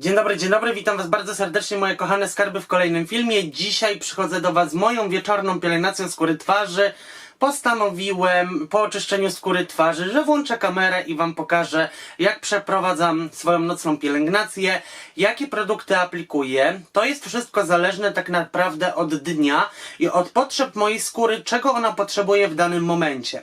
Dzień dobry, dzień dobry, witam was bardzo serdecznie moje kochane skarby w kolejnym filmie. Dzisiaj przychodzę do was z moją wieczorną pielęgnacją skóry twarzy. Postanowiłem po oczyszczeniu skóry twarzy, że włączę kamerę i wam pokażę jak przeprowadzam swoją nocną pielęgnację, jakie produkty aplikuję. To jest wszystko zależne tak naprawdę od dnia i od potrzeb mojej skóry, czego ona potrzebuje w danym momencie.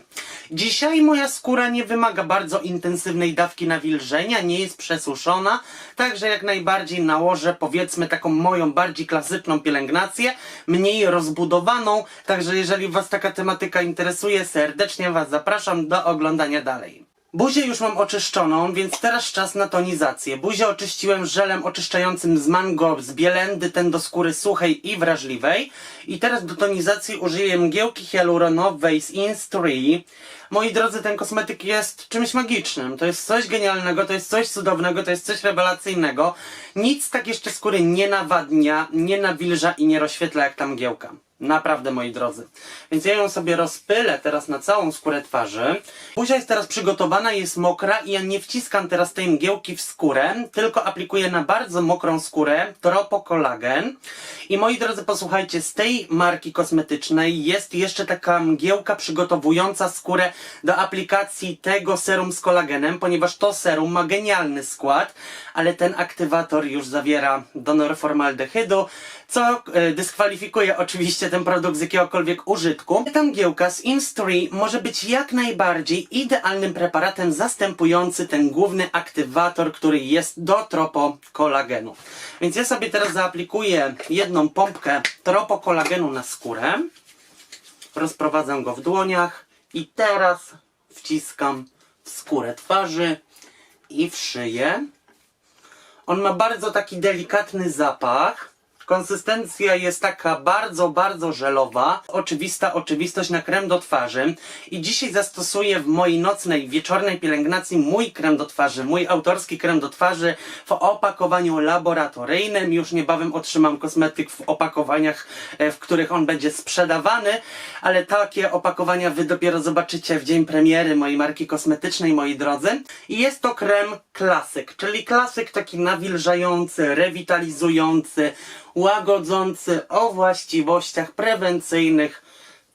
Dzisiaj moja skóra nie wymaga bardzo intensywnej dawki nawilżenia, nie jest przesuszona, także jak najbardziej nałożę powiedzmy taką moją bardziej klasyczną pielęgnację, mniej rozbudowaną, także jeżeli was taka tematyka interesuje, serdecznie was zapraszam do oglądania dalej. Buzię już mam oczyszczoną, więc teraz czas na tonizację. Buzię oczyściłem żelem oczyszczającym z mango, z bielendy, ten do skóry suchej i wrażliwej. I teraz do tonizacji użyję mgiełki hialuronowej z Instri. Moi drodzy, ten kosmetyk jest czymś magicznym. To jest coś genialnego, to jest coś cudownego, to jest coś rewelacyjnego. Nic tak jeszcze skóry nie nawadnia, nie nawilża i nie rozświetla jak ta mgiełka. Naprawdę, moi drodzy. Więc ja ją sobie rozpylę teraz na całą skórę twarzy. Buzia jest teraz przygotowana, jest mokra i ja nie wciskam teraz tej mgiełki w skórę, tylko aplikuję na bardzo mokrą skórę Tropokolagen. I moi drodzy, posłuchajcie, z tej marki kosmetycznej jest jeszcze taka mgiełka przygotowująca skórę do aplikacji tego serum z kolagenem, ponieważ to serum ma genialny skład, ale ten aktywator już zawiera donor formaldehydu, co e, dyskwalifikuje oczywiście ten produkt z jakiegokolwiek użytku. Ta mgiełka z Instri może być jak najbardziej idealnym preparatem zastępujący ten główny aktywator, który jest do tropokolagenu. Więc ja sobie teraz zaaplikuję jedną pompkę tropokolagenu na skórę. Rozprowadzam go w dłoniach i teraz wciskam w skórę twarzy i w szyję. On ma bardzo taki delikatny zapach. Konsystencja jest taka bardzo, bardzo żelowa. Oczywista oczywistość na krem do twarzy. I dzisiaj zastosuję w mojej nocnej, wieczornej pielęgnacji mój krem do twarzy, mój autorski krem do twarzy w opakowaniu laboratoryjnym. Już niebawem otrzymam kosmetyk w opakowaniach, e, w których on będzie sprzedawany, ale takie opakowania wy dopiero zobaczycie w dzień premiery mojej marki kosmetycznej, moi drodzy. I jest to krem klasyk, czyli klasyk taki nawilżający, rewitalizujący, łagodzący o właściwościach prewencyjnych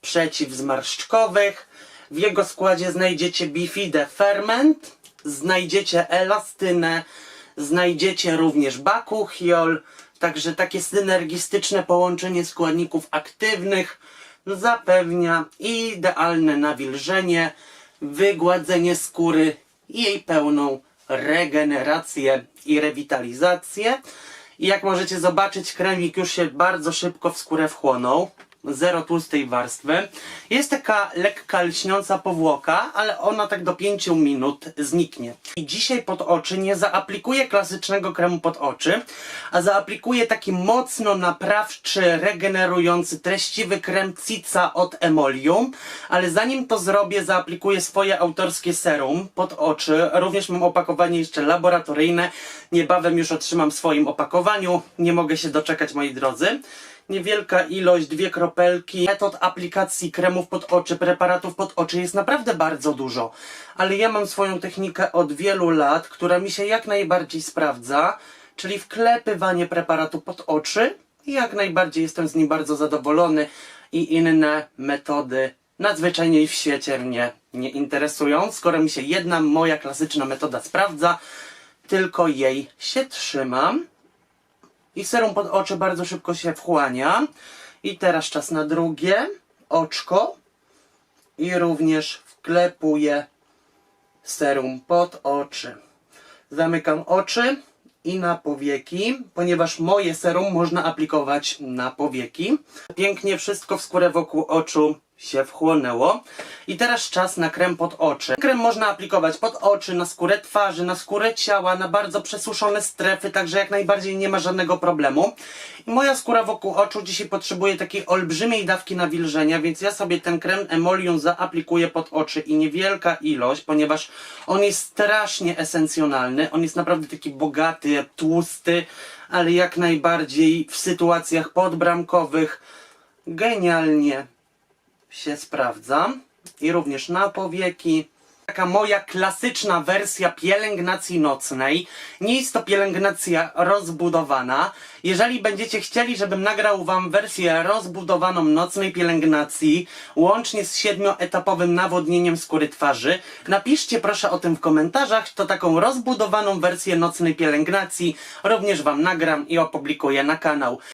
przeciwzmarszczkowych. W jego składzie znajdziecie bifide ferment, znajdziecie elastynę, znajdziecie również bakuchiol, także takie synergistyczne połączenie składników aktywnych zapewnia idealne nawilżenie, wygładzenie skóry i jej pełną regenerację i rewitalizację. I jak możecie zobaczyć, kremik już się bardzo szybko w skórę wchłonął. Zero tłustej warstwy. Jest taka lekka lśniąca powłoka, ale ona tak do 5 minut zniknie. I dzisiaj pod oczy nie zaaplikuję klasycznego kremu pod oczy, a zaaplikuję taki mocno naprawczy, regenerujący, treściwy krem Cica od Emolium. Ale zanim to zrobię, zaaplikuję swoje autorskie serum pod oczy. Również mam opakowanie jeszcze laboratoryjne. Niebawem już otrzymam w swoim opakowaniu. Nie mogę się doczekać, moi drodzy niewielka ilość, dwie kropelki. Metod aplikacji kremów pod oczy, preparatów pod oczy jest naprawdę bardzo dużo. Ale ja mam swoją technikę od wielu lat, która mi się jak najbardziej sprawdza, czyli wklepywanie preparatu pod oczy. Jak najbardziej jestem z nim bardzo zadowolony i inne metody nadzwyczajnie w świecie mnie nie interesują. Skoro mi się jedna moja klasyczna metoda sprawdza, tylko jej się trzymam. I serum pod oczy bardzo szybko się wchłania. I teraz czas na drugie oczko. I również wklepuję serum pod oczy. Zamykam oczy i na powieki, ponieważ moje serum można aplikować na powieki. Pięknie wszystko w skórę wokół oczu się wchłonęło. I teraz czas na krem pod oczy. Krem można aplikować pod oczy, na skórę twarzy, na skórę ciała, na bardzo przesuszone strefy, także jak najbardziej nie ma żadnego problemu. I moja skóra wokół oczu dzisiaj potrzebuje takiej olbrzymiej dawki nawilżenia, więc ja sobie ten krem Emolium zaaplikuję pod oczy i niewielka ilość, ponieważ on jest strasznie esencjonalny. On jest naprawdę taki bogaty, tłusty, ale jak najbardziej w sytuacjach podbramkowych genialnie się sprawdza. I również na powieki taka moja klasyczna wersja pielęgnacji nocnej. Nie jest to pielęgnacja rozbudowana. Jeżeli będziecie chcieli, żebym nagrał wam wersję rozbudowaną nocnej pielęgnacji, łącznie z siedmioetapowym nawodnieniem skóry twarzy, napiszcie proszę o tym w komentarzach, to taką rozbudowaną wersję nocnej pielęgnacji również wam nagram i opublikuję na kanał.